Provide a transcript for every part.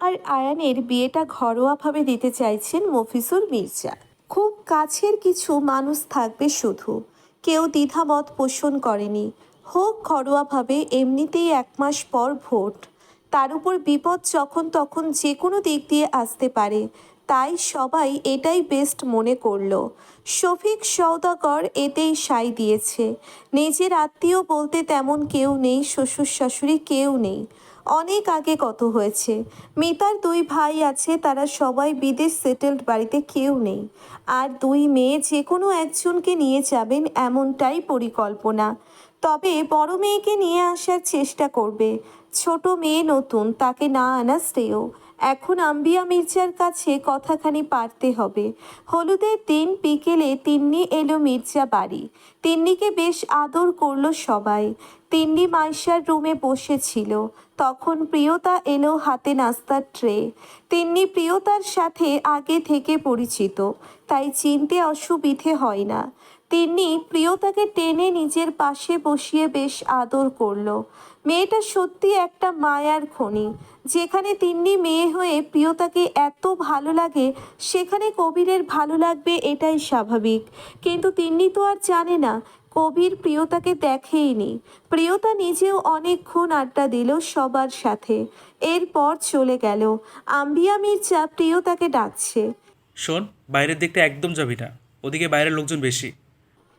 আর আয়ানের বিয়েটা ঘরোয়াভাবে দিতে চাইছেন মফিজুর মির্জা। খুব কাছের কিছু মানুষ থাকবে শুধু। কেউ দ্বিধামত পোষণ করেনি। হোক ঘরোয়াভাবে এমনিতেই এক মাস পর ভোট। তার উপর বিপদ যখন তখন যে কোনো দিক দিয়ে আসতে পারে। তাই সবাই এটাই বেস্ট মনে করল। শফিক সওদাগর এতেই সাই দিয়েছে। নিজের আত্মীয় বলতে তেমন কেউ নেই, শ্বশুর শাশুড়ি কেউ নেই। অনেক আগে কত হয়েছে। মিতার দুই ভাই আছে, তারা সবাই বিদেশ সেটেলড বাড়িতে কেউ নেই। আর দুই মেয়ে যে কোনো একজনকে নিয়ে যাবেন এমনটাই পরিকল্পনা। তবে বড় মেয়েকে নিয়ে আসার চেষ্টা করবে। ছোট মেয়ে নতুন, তাকে না আনা শ্রেয়। এখন আম্বিয়া মির্জার কাছে কথাখানি পারতে হবে। হলুদের দিন বিকেলে তিন্নি এলো মির্জা বাড়ি। তিন্নিকে বেশ আদর করল সবাই। তিন্নি মাইশার রুমে বসেছিল। তখন প্রিয়তা এলো হাতে নাস্তার ট্রে। তিন্নি প্রিয়তার সাথে আগে থেকে পরিচিত, তাই চিনতে অসুবিধে হয় না। তিন্নি প্রিয়তাকে টেনে নিজের পাশে বসিয়ে বেশ আদর করল। মেয়েটা সত্যি একটা মায়ার খনি। যেখানে তিন্নি মেয়ে হয়ে প্রিয়তাকে এত ভালো লাগে, সেখানে কবিরের ভালো লাগবে এটাই স্বাভাবিক। কিন্তু তিন্নি তো আর জানে না, কবির প্রিয়তাকে দেখেইনি। প্রিয়তা নিজেও অনেকক্ষণ আড্ডা দিল সবার সাথে। এরপর চলে গেল। আম্বিয়া মির্জা প্রিয়তাকে ডাকছে। শোন, বাইরের দিকটা একদম যাবি না। ওদিকে বাইরের লোকজন বেশি।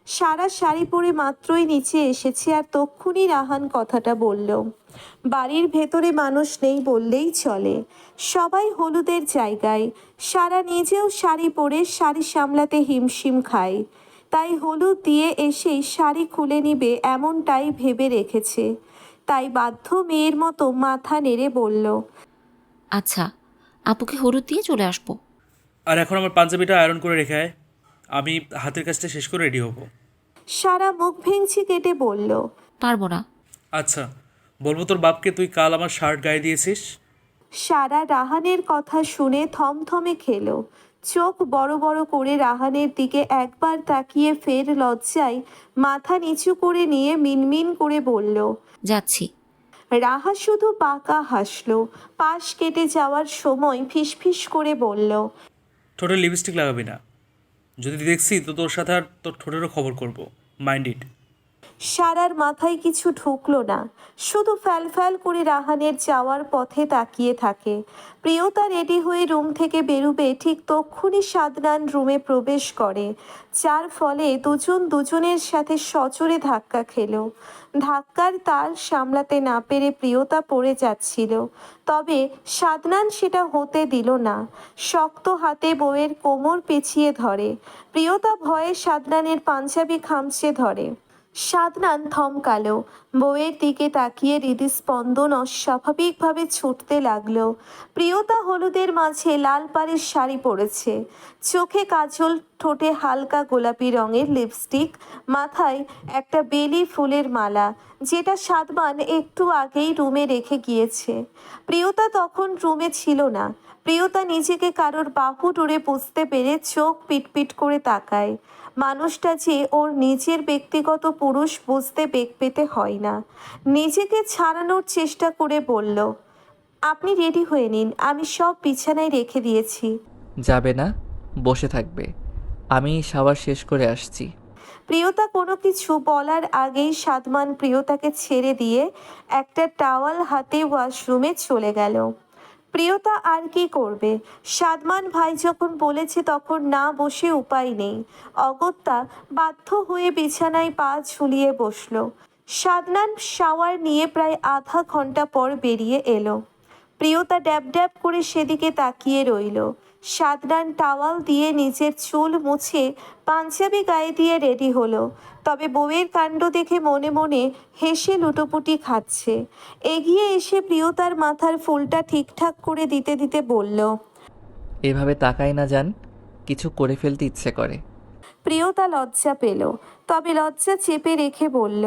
সারা শাড়ি পরে মাত্রই নিচে এসেছে আর তক্ষুনি রাহান কথাটা বলল। বাড়ির ভেতরে মানুষ নেই বললেই চলে। সবাই হলুদের জায়গায়। সারা নিজেও শাড়ি পরে শাড়ি সামলাতে হিমশিম খায়। তাই হলুদ দিয়ে এসেই শাড়ি খুলে নিবে এমনটাই ভেবে রেখেছে। তাই বাধ্য মেয়ের মতো মাথা নেড়ে বলল আচ্ছা আপুকে হলুদ দিয়ে চলে আসব। আর এখন আমার পাঞ্জাবিটা আয়রন করে রেখে আয়। আমি হাতের কাজটা শেষ করে রেডি হব। সারা মুখ ভেঙচি কেটে বলল পারব না। আচ্ছা বলব তোর বাপকে তুই কাল আমার শার্ট গায়ে দিয়েছিস? সারা রাহানের কথা শুনে থমথমে খেলো। চোখ বড় বড় করে রাহানের দিকে একবার তাকিয়ে ফের লজ্জায় মাথা নিচু করে নিয়ে মিনমিন করে বলল যাচ্ছি। রাহা শুধু পাকা হাসলো পাশ কেটে যাওয়ার সময় ফিসফিস করে বলল ঠোঁটে লিপস্টিক লাগাবি না। যদি দেখছি তো তোর সাথে আর তোর ঠোঁটেরও খবর করব। মাইন্ড ইট সারার মাথায় কিছু ঢুকলো না। শুধু ফ্যাল ফ্যাল করে রাহানের যাওয়ার পথে তাকিয়ে থাকে। প্রিয়তা রেডি হয়ে রুম থেকে বেরুবে ঠিক তক্ষুনি সাদনান রুমে প্রবেশ করে। যার ফলে দুজন দুজনের সাথে সচরে ধাক্কা খেল। ধাক্কার তাল সামলাতে না পেরে প্রিয়তা পড়ে যাচ্ছিল। তবে সাদনান সেটা হতে দিল না। শক্ত হাতে বউয়ের কোমর পেঁচিয়ে ধরে। প্রিয়তা ভয়ে সাদনানের পাঞ্জাবি খামচে ধরে। সাদনান থমকালো বউয়ের দিকে তাকিয়ে হৃদস্পন্দন অস্বাভাবিকভাবে ছুটতে লাগল। প্রিয়তা হলুদের মাঝে লাল পাড়ের শাড়ি পরেছে। চোখে কাজল, ঠোঁটে হালকা গোলাপি রঙের লিপস্টিক, মাথায় একটা বেলি ফুলের মালা, যেটা সাদমান একটু আগেই রুমে রেখে গিয়েছে। প্রিয়তা তখন রুমে ছিল না। প্রিয়তা নিজেকে কারোর বাহু ডুরে বুঝতে পেরে চোখ পিটপিট করে তাকায়। মানুষটা যে ওর নিজের ব্যক্তিগত পুরুষ বুঝতে বেগ পেতে হয় না। নিজেকে ছাড়ানোর চেষ্টা করে বলল আপনি রেডি হয়ে নিন আমি সব বিছানায় রেখে দিয়েছি। যাবে না বসে থাকবে। আমি শাওয়ার শেষ করে আসছি। প্রিয়তা কোনো কিছু বলার আগেই সাদমান প্রিয়তাকে ছেড়ে দিয়ে একটা টাওয়াল হাতে ওয়াশরুমে চলে গেল। প্রিয়তা আর কি করবে? সাদমান ভাই যখন বলেছে তখন না বসে উপায় নেই। অগত্যা বাধ্য হয়ে বিছানায় পা ঝুলিয়ে বসল। সাদনান শাওয়ার নিয়ে প্রায় আধা ঘণ্টা পর বেরিয়ে এলো। প্রিয়তা ড্যাব ড্যাব করে সেদিকে তাকিয়ে রইল। সাদনান টাওয়াল দিয়ে নিজের চুল মুছে পাঞ্জাবি গায়ে দিয়ে রেডি হলো। তবে বউয়ের কাণ্ড দেখে মনে মনে হেসে লুটোপুটি খাচ্ছে। এগিয়ে এসে প্রিয়তার মাথার ফুলটা ঠিকঠাক করে দিতে দিতে বলল এভাবে তাকাই না যান কিছু করে ফেলতে ইচ্ছে করে। প্রিয়তা লজ্জা পেল। তবে লজ্জা চেপে রেখে বলল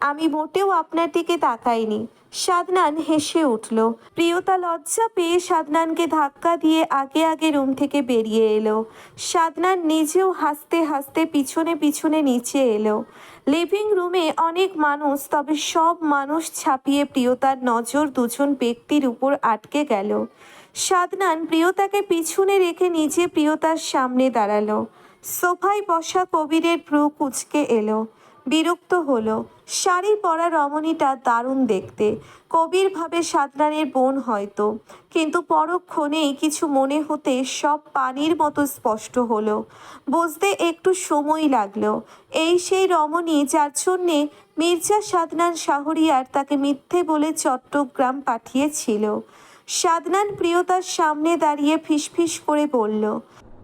আমি মোটেও আপনার দিকে তাকাইনি। সাদনান হেসে উঠল। প্রিয়তা লজ্জা পেয়ে সাদনানকে ধাক্কা দিয়ে আগে আগে রুম থেকে বেরিয়ে এলো। সাদনান নিজেও হাসতে হাসতে পিছনে পিছনে নিচে এলো। লিভিং রুমে অনেক মানুষ, তবে সব মানুষ ছাপিয়ে প্রিয়তার নজর দুজন ব্যক্তির উপর আটকে গেল। সাদনান প্রিয়তাকে পিছনে রেখে নিজে প্রিয়তার সামনে দাঁড়াল। সোফায় বসা কবিরের ভ্রু কুচকে এলো। বিরক্ত হলো। শাড়ি পরা রমণীটা দারুণ দেখতে। কবির ভাবে সাদনানের বোন হয়তো। কিন্তু পরক্ষণেই কিছু মনে হতে সব পানির মতো স্পষ্ট হলো। বুঝতে একটু সময় লাগল। এই সেই রমণী যার জন্যে মির্জা সাদনান শাহরিয়ার তাকে মিথ্যে বলে চট্টগ্রাম পাঠিয়েছিল। সাদনান প্রিয়তার সামনে দাঁড়িয়ে ফিসফিস করে বলল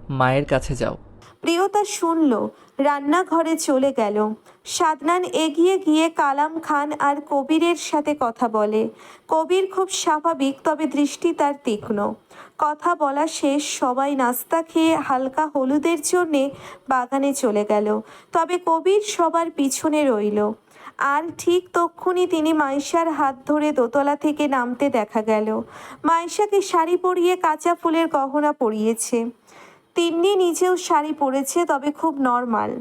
মায়ের কাছে যাও। প্রিয়তা শুনল রান্নাঘরে চলে গেল। সাদনান এগিয়ে গিয়ে কালাম খান আর কবিরের সাথে কথা বলে। কবির খুব স্বাভাবিক, তবে দৃষ্টি তার তীক্ষ্ণ। কথা বলা শেষ, সবাই নাস্তা খেয়ে হালকা হলুদের জন্যে বাগানে চলে গেল। তবে কবির সবার পিছনে রইল। আর ঠিক তক্ষুনি তিনি মাইশার হাত ধরে দোতলা থেকে নামতে দেখা গেল। মাইশাকে শাড়ি পরিয়ে কাঁচা ফুলের গহনা পরিয়েছে। তিন্নি নিজেও শাড়ি পরেছে, তবে খুব নর্মাল।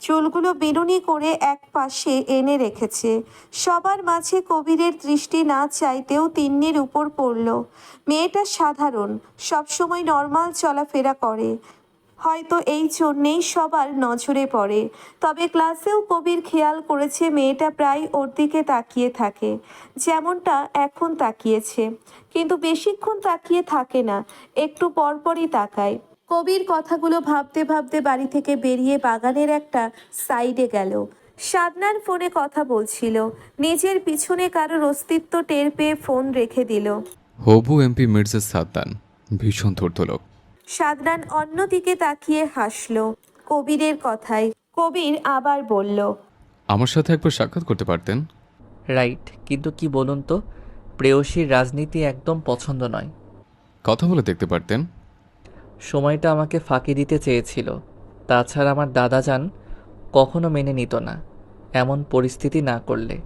চুলগুলো বিনুনি করে এক পাশে এনে রেখেছে। সবার মাঝে কবিরের দৃষ্টি না চাইতেও তিন্নির উপর পড়ল। মেয়েটা সাধারণ, সবসময় নর্মাল চলাফেরা করে। হয়তো এই জন্যেই সবার নজরে পড়ে। তবে ক্লাসেও কবির খেয়াল করেছে মেয়েটা প্রায় ওর দিকে তাকিয়ে থাকে। যেমনটা এখন তাকিয়েছে। কিন্তু বেশিক্ষণ তাকিয়ে থাকে না, একটু পরপরই তাকায়। কবির কথাগুলো ভাবতে ভাবতে বাড়ি থেকে বেরিয়ে বাগানের একটা সাইডে গেল। সাদনার ফোনে কথা বলছিল। নিজের পিছনে কারোর অস্তিত্ব টের পেয়ে ফোন রেখে দিল। হবু এমপি মির্জা সাদ্দান ভীষণ ধূর্ত লোক। সাদনান অন্যদিকে তাকিয়ে হাসলো কবিরের কথায়। কবির আবার বলল আমার সাথে একবার সাক্ষাৎ করতে পারতেন? রাইট কিন্তু কি বলুন তো? প্রেয়সীর রাজনীতি একদম পছন্দ নয়। কথা বলে দেখতে পারতেন? সময়টা আমাকে ফাঁকি দিতে চেয়েছিল। তাছাড়া আমার দাদা যান কখনো মেনে নিত না, এমন পরিস্থিতি না করলে।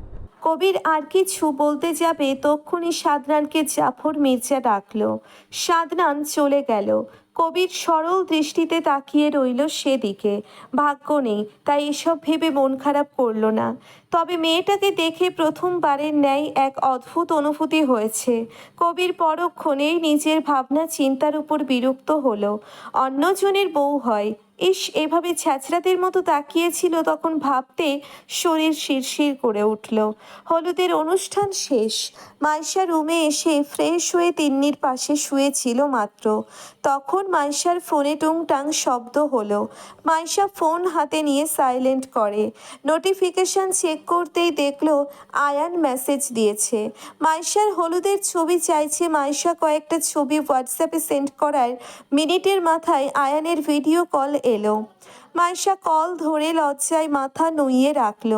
কবির আর কিছু বলতে যাবে তক্ষুনি সাদনানকে জাফর মির্জা ডাকলো। সাদনান চলে গেল। কবির সরল দৃষ্টিতে তাকিয়ে রইল সেদিকে। ভাগ্য নেই, তাই এসব ভেবে মন খারাপ করল না। তবে মেয়েটাকে দেখে প্রথমবারের ন্যায় এক অদ্ভুত অনুভূতি হয়েছে। কবির পরক্ষণেই নিজের ভাবনা চিন্তার উপর বিরক্ত হলো। অন্যজনের বউ হয় ইস, এভাবে ছ্যাঁচড়াদের মতো তাকিয়েছিল তখন ভাবতে শরীর শিরশির করে উঠল। হলুদের অনুষ্ঠান শেষ। মাইশা রুমে এসে ফ্রেশ হয়ে তিন্নির পাশে শুয়েছিল মাত্র। তখন মাইশার ফোনে টুংটাং শব্দ হলো। মাইশা ফোন হাতে নিয়ে সাইলেন্ট করে। নোটিফিকেশন চেক করতেই দেখল আয়ান মেসেজ দিয়েছে। মাইশার হলুদের ছবি চাইছে মাইশা কয়েকটা ছবি হোয়াটসঅ্যাপে সেন্ড করার। মিনিটের মাথায় আয়ানের ভিডিও কল এলো। মাইশা কল ধরে লজ্জায় মাথা নুইয়ে রাখল।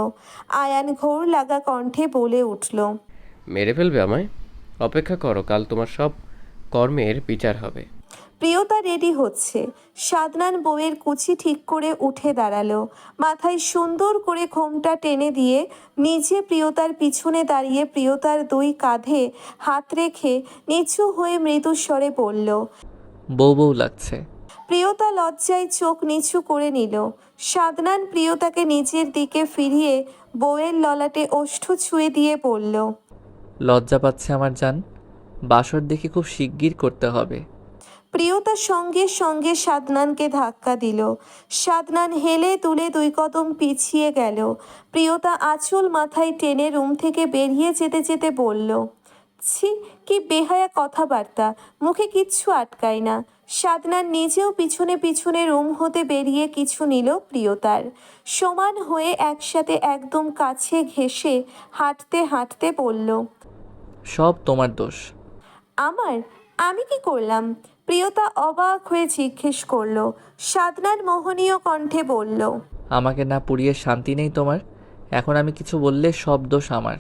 আয়ান ঘোর লাগা কণ্ঠে বলে উঠল মেরে ফেলবে আমায়? অপেক্ষা করো কাল তোমার সব কর্মের বিচার হবে। প্রিয়তা রেডি হচ্ছে। সাদনান বউয়ের কুচি ঠিক করে উঠে দাঁড়াল। মাথায় সুন্দর করে ঘোমটা টেনে দিয়ে নিজে প্রিয়তার পিছনে দাঁড়িয়ে প্রিয়তার দুই কাঁধে হাত রেখে নিচু হয়ে মৃদু স্বরে বলল বউ বউ লাগছে। প্রিয়তা লজ্জায় চোখ নিচু করে নিল। সাদনান প্রিয়তাকে নিজের দিকে ফিরিয়ে বউয়ের ললাটে ওষ্ঠ ছুঁয়ে দিয়ে বলল লজ্জা পাচ্ছে আমার জান বাসর দেখে খুব শিগগির করতে হবে। প্রিয়তা সঙ্গে সঙ্গে সাদনানকে ধাক্কা দিল। সাদনান হেলে তুলে দুই কদম পিছিয়ে গেল। প্রিয়তা আঁচল মাথায় টেনে রুম থেকে বেরিয়ে যেতে যেতে বলল ছি কি বেহায়া কথাবার্তা মুখে কিচ্ছু আটকায় না। সাদনান নিজেও পিছনে পিছনে রুম হতে বেরিয়ে কিছু নিল প্রিয়তার। সমান হয়ে একসাথে একদম কাছে ঘেঁষে হাঁটতে হাঁটতে বলল সব তোমার দোষ। আমার? আমি কি করলাম? প্রিয়তা অবাক হয়ে জিজ্ঞেস করল সাদনান মোহনীয় কণ্ঠে বলল আমাকে না পুড়িয়ে শান্তি নেই তোমার? এখন আমি কিছু বললে সব দোষ আমার।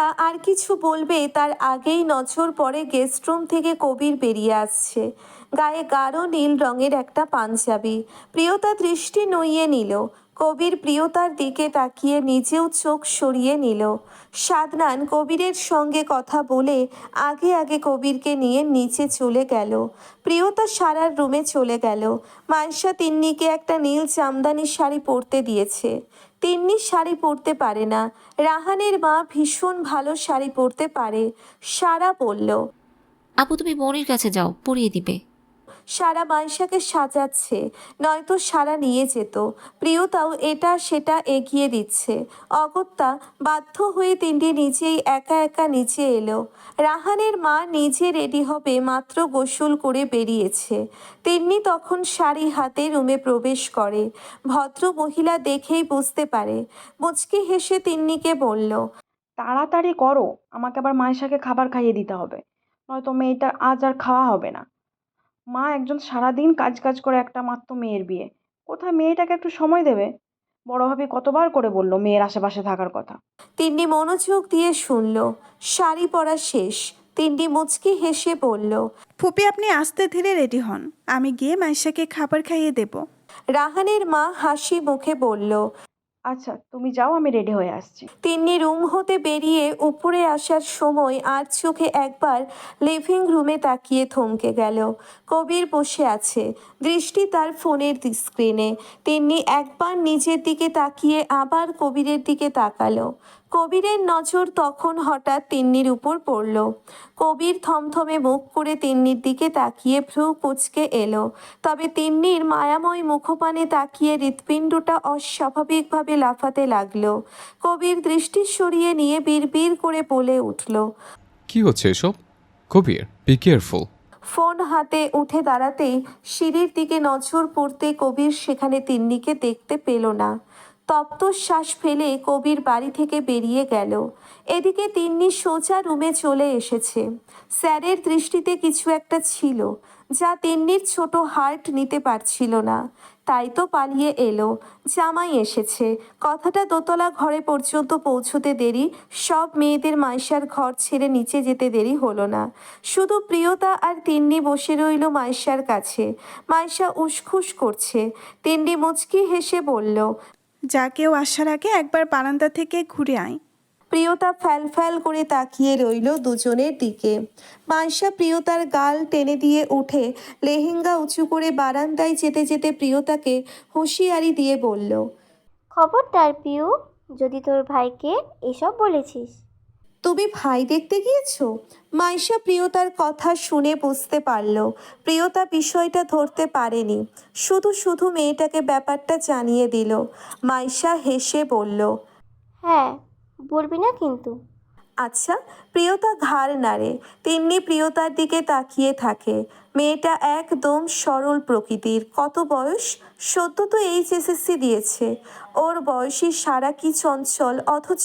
প্রিয়তা আর কিছু বলবে তার আগেই নজর পড়ে গেস্ট রুম থেকে কবির বেরিয়ে আসছে। গায়ে গাঢ় নীল রঙের একটা পাঞ্জাবি। প্রিয়তা দৃষ্টি নইয়ে নিল। কবির প্রিয়তার দিকে তাকিয়ে নিজেও চোখ সরিয়ে নিল। সাদনান কবিরের সঙ্গে কথা বলে আগে আগে কবিরকে নিয়ে নিচে চলে গেল। প্রিয়তা সারার রুমে চলে গেল। মাইশা তিন্নিকে একটা নীল জামদানি শাড়ি পরতে দিয়েছে। তিন্নি শাড়ি পরতে পারে না। রাহানের মা ভীষণ ভালো শাড়ি পরতে পারে। সারা বলল, আপু, তুমি বোনের কাছে যাও, পরিয়ে দিবে। সারা মাইশাকে সাজাচ্ছে। নয়তো সারা নিয়ে যেত। প্রিয়তাও এটা সেটা এগিয়ে দিচ্ছে। অগত্যা বাধ্য হয়ে তিনটি নিজেই একা একা নিচে এলো। রাহানের মা নিজে রেডি হবে মাত্র গোসল করে বেরিয়েছে। তিন্নি তখন শাড়ি হাতে রুমে প্রবেশ করে। ভদ্র মহিলা দেখেই বুঝতে পারে। মুচকি হেসে তিন্নিকে বলল, তাড়াতাড়ি করো, আমাকে আবার মায়েশাকে খাবার খাইয়ে দিতে হবে। নয়তো মেয়েটার আজ আর খাওয়া হবে না। মা একজন সারাদিন কাজ কাজ করে একটা মাত্র মেয়ের বিয়ে। কোথায় মেয়েটাকে একটু সময় দেবে? বড় ভাবি কতবার করে বলল মেয়ের আশেপাশে থাকার কথা তিন্নি মনোযোগ দিয়ে শুনল। শাড়ি পরা শেষ। তিন্নি মুচকি হেসে বলল ফুপি আপনি আস্তে ধীরে রেডি হন। আমি গিয়ে মাইশাকে খাবার খাইয়ে দেব। রাহানের মা হাসি মুখে বলল আচ্ছা তুমি যাও, আমি রেডি হয়ে আসছি। তিনি রুম হতে বেরিয়ে উপরে আসার সময় আর চোখে একবার লিভিং রুমে তাকিয়ে থমকে গেল। কবির বসে আছে। দৃষ্টি তার ফোনের স্ক্রিনে তিন্নি একবার নিজের দিকে তাকিয়ে আবার কবিরের দিকে তাকালো। কবিরের নজর তখন হঠাৎ তিন্নির উপর পড়ল। কবির থমথমে মুখ করে তিন্নির দিকে তাকিয়ে ভ্রু কুচকে এলো। তবে তিন্নির মায়াময় মুখপানে তাকিয়ে হৃৎপিণ্ডটা অস্বাভাবিকভাবে লাফাতে লাগল। কবির দৃষ্টি সরিয়ে নিয়ে বিড়বিড় করে বলে উঠল কি হচ্ছে এসব? কবির বি কেয়ারফুল ফোন হাতে উঠে দাঁড়াতেই সিঁড়ির দিকে নজর পড়তে কবির সেখানে তিন্নিকে দেখতে পেল না। তপ্ত শ্বাস ফেলে কবির বাড়ি থেকে বেরিয়ে গেল। এদিকে তিন্নি সোজা রুমে চলে এসেছে। স্যারের দৃষ্টিতে কিছু একটা ছিল, যা তিন্নির ছোট হার্ট নিতে পারছিল না। তাই তো পালিয়ে এলো। জামাই এসেছে। কথাটা দোতলা ঘরে পর্যন্ত পৌঁছতে দেরি, সব মেয়েদের মাইশার ঘর ছেড়ে নিচে যেতে দেরি হলো না। শুধু প্রিয়তা আর তিন্নি বসে রইল মাইশার কাছে। মাইশা উসখুস করছে। তিন্নি মুচকি হেসে বলল যা কেউ আসার আগে একবার বারান্দা থেকে ঘুরে আয়। প্রিয়তা ফ্যাল ফ্যাল করে তাকিয়ে রইল দুজনের দিকে। মানসা প্রিয়তার গাল টেনে দিয়ে উঠে লেহেঙ্গা উঁচু করে বারান্দায় যেতে যেতে প্রিয়তাকে হুঁশিয়ারি দিয়ে বলল খবরদার পিউ যদি তোর ভাইকে এসব বলেছিস। তুমি ভাই দেখতে গিয়েছো? মাইশা প্রিয়তার কথা শুনে বুঝতে পারল। প্রিয়তা বিষয়টা ধরতে পারেনি। শুধু শুধু মেয়েটাকে ব্যাপারটা জানিয়ে দিল। মাইশা হেসে বলল হ্যাঁ বলবি না কিন্তু। আচ্ছা প্রিয়তা ঘাড় নাড়ে তিন্নি প্রিয়তার দিকে তাকিয়ে থাকে। মেয়েটা একদম সরল প্রকৃতির। কত বয়স? সদ্য তো এইচএসএসসি দিয়েছে। ওর বয়সী সারা কি চঞ্চল, অথচ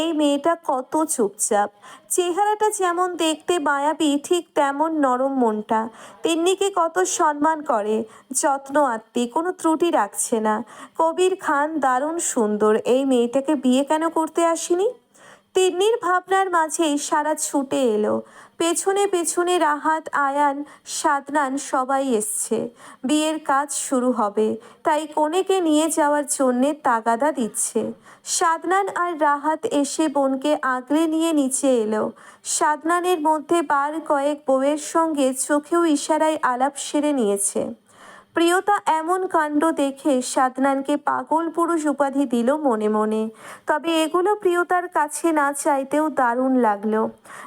এই মেয়েটা কত চুপচাপ। চেহারাটা যেমন দেখতে মায়াবী, ঠিক তেমন নরম মনটা। তিন্নিকে কত সম্মান করে। যত্ন আত্মি, কোনো ত্রুটি রাখছে না। কবির খান দারুণ সুন্দর। এই মেয়েটাকে বিয়ে কেন করতে আসেনি? তিন্নির ভাবনার মাঝেই সারা ছুটে এলো। পেছনে পেছনে রাহাত, আয়ান, সাদনান সবাই এসছে। বিয়ের কাজ শুরু হবে, তাই কনেকে নিয়ে যাওয়ার জন্যে তাগাদা দিচ্ছে। সাদনান আর রাহাত এসে বোনকে আগলে নিয়ে নিচে এলো। সাদনানের মধ্যে বার কয়েক বউয়ের সঙ্গে চোখেও ইশারায় আলাপ সেরে নিয়েছে। প্রিয়তা এমন কাণ্ড দেখে সাদনানকে পাগল পুরুষ উপাধি দিল মনে মনে। তবে এগুলো প্রিয়তার কাছে না চাইতেও দারুণ লাগল।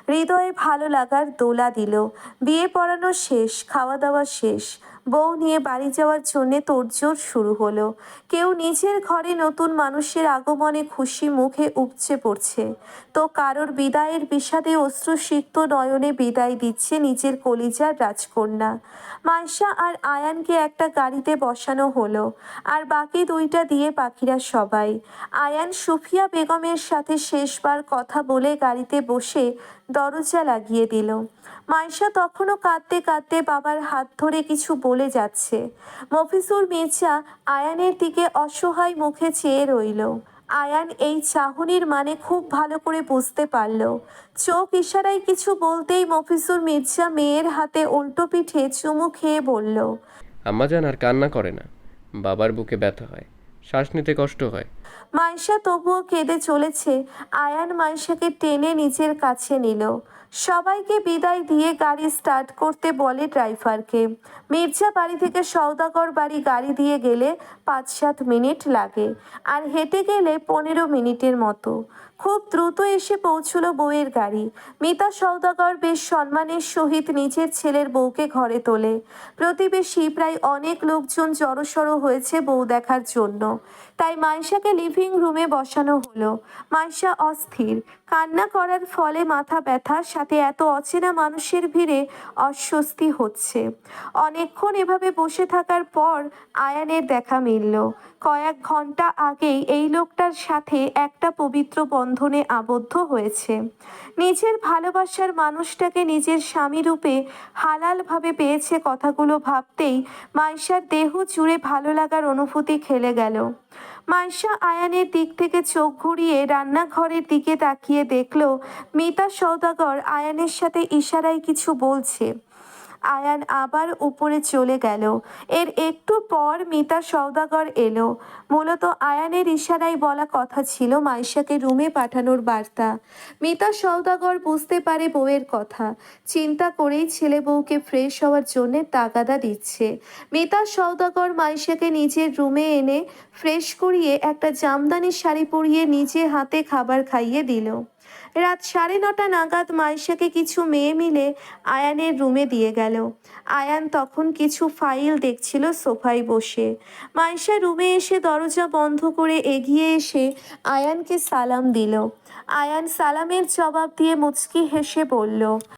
হৃদয়ে ভালো লাগার দোলা দিল। বিয়ে পড়ানো শেষ, খাওয়া দাওয়া শেষ। বউ নিয়ে বাড়ি যাওয়ার জন্যে তোড়জোড় শুরু হলো। কেউ নিজের ঘরে নতুন মানুষের আগমনে খুশি মুখে উপচে পড়ছে। তো কারোর বিদায়ের বিষাদে অশ্রুসিক্ত নয়নে বিদায় দিচ্ছে নিজের কলিজার রাজকন্যা। মাইশা আর আয়ানকে একটা গাড়িতে বসানো হলো আর বাকি দুইটা দিয়ে পাখিরা সবাই। আয়ান সুফিয়া বেগমের সাথে শেষবার কথা বলে গাড়িতে বসে দরজা লাগিয়ে দিল। মাইশা তখনও কাঁদতে কাঁদতে বাবার হাত ধরে কিছু বলে যাচ্ছে। মফিসুর মির্জা আয়ানের দিকে অসহায় মুখে চেয়ে রইল। আয়ান এই চাহনির মানে খুব ভালো করে বুঝতে পারল। চোখ ইশারায় কিছু বলতেই মফিসুর মির্জা মেয়ের হাতে উল্টো পিঠে চুমু খেয়ে বলল, আম্মাজান আর কান্না করে না। বাবার বুকে ব্যথা হয়। শ্বাস নিতে কষ্ট হয়। মাইশা তবুও কেঁদে চলেছে। আয়ান মাইশাকে টেনে নিজের কাছে নিল। সবাইকে বিদায় দিয়ে গাড়ি স্টার্ট করতে বলে ড্রাইভারকে। মির্জা বাড়ি থেকে সৌদাগর বাড়ি গাড়ি দিয়ে গেলে পাঁচ সাত মিনিট লাগে আর হেঁটে গেলে পনেরো মিনিটের মতো। খুব দ্রুত এসে পৌঁছলো বউয়ের গাড়ি। মিতা সৌদাগর বেশ সম্মানের সহিত নিজের ছেলের বউকে ঘরে তোলে। প্রতিবেশী প্রায় অনেক লোকজন জড়সড় হয়েছে বউ দেখার জন্য। তাই মাইশাকে লিভিং রুমে বসানো হলো। মাইশা অস্থির। কান্না করার ফলে মাথা ব্যথার সাথে এত অচেনা মানুষের ভিড়ে অস্বস্তি হচ্ছে। অনেকক্ষণ এভাবে বসে থাকার পর আয়ানের দেখা মিলল। কয়েক ঘণ্টা আগেই এই লোকটার সাথে একটা পবিত্র বন্ধনে আবদ্ধ হয়েছে। নিজের ভালোবাসার মানুষটাকে নিজের স্বামী রূপে হালালভাবে পেয়েছে কথাগুলো ভাবতেই মাইশার দেহ জুড়ে ভালো লাগার অনুভূতি খেলে গেল। মাইশা আয়ানের দিক থেকে চোখ ঘুরিয়ে রান্নাঘরের দিকে তাকিয়ে দেখল, মিতা সৌদাগর আয়ানের সাথে ইশারায় কিছু বলছে। আয়ান আবার উপরে চলে গেল। এর একটু পর মিতা সৌদাগর এলো। মূলত আয়ানের ইশারায় বলা কথা ছিল মাইশাকে রুমে পাঠানোর বার্তা। মিতা সৌদাগর বুঝতে পারে বউয়ের কথা। চিন্তা করেই ছেলে বউকে ফ্রেশ হওয়ার জন্য তাগাদা দিচ্ছে। মিতা সৌদাগর মাইশাকে নিজের রুমে এনে ফ্রেশ করিয়ে একটা জামদানি শাড়ি পরিয়ে নিজে হাতে খাবার খাইয়ে দিল। রাত সাড়ে নটা নাগাদ মাইশাকে কিছু মেয়ে মিলে আয়ানের রুমে দিয়ে গেল। আয়ান তখন কিছু ফাইল দেখছিল সোফায় বসে। মাইশা রুমে এসে দরজা বন্ধ করে এগিয়ে এসে আয়ানকে সালাম দিল। আয়ান সালামের জবাব দিয়ে মুচকি হেসে বলল